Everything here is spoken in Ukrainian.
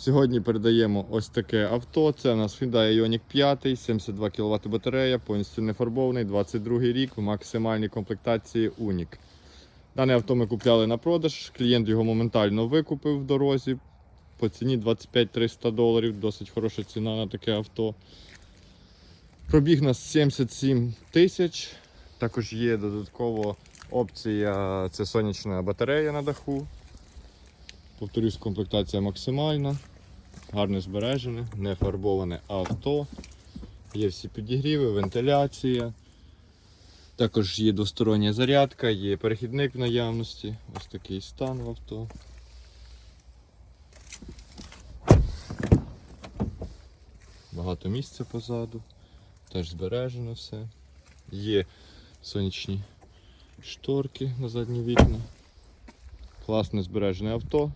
Сьогодні передаємо ось таке авто. Це у нас Hyundai Ioniq 5, 72 кВт батарея, повністю не фарбований, 22 рік в максимальній комплектації Uniq. Дане авто ми купляли на продаж. Клієнт його моментально викупив в дорозі по ціні 25-300 доларів. Досить хороша ціна на таке авто. Пробіг нас 77 тисяч. Також є додатково опція це сонячна батарея на даху. Повторюсь, комплектація максимальна, гарне збережене, не фарбоване авто. Є всі підігріви, вентиляція. Також є двостороння зарядка, є перехідник в наявності. Ось такий стан в авто. Багато місця позаду. Теж збережено все. Є сонячні шторки на задні вікна. Класне збережене авто.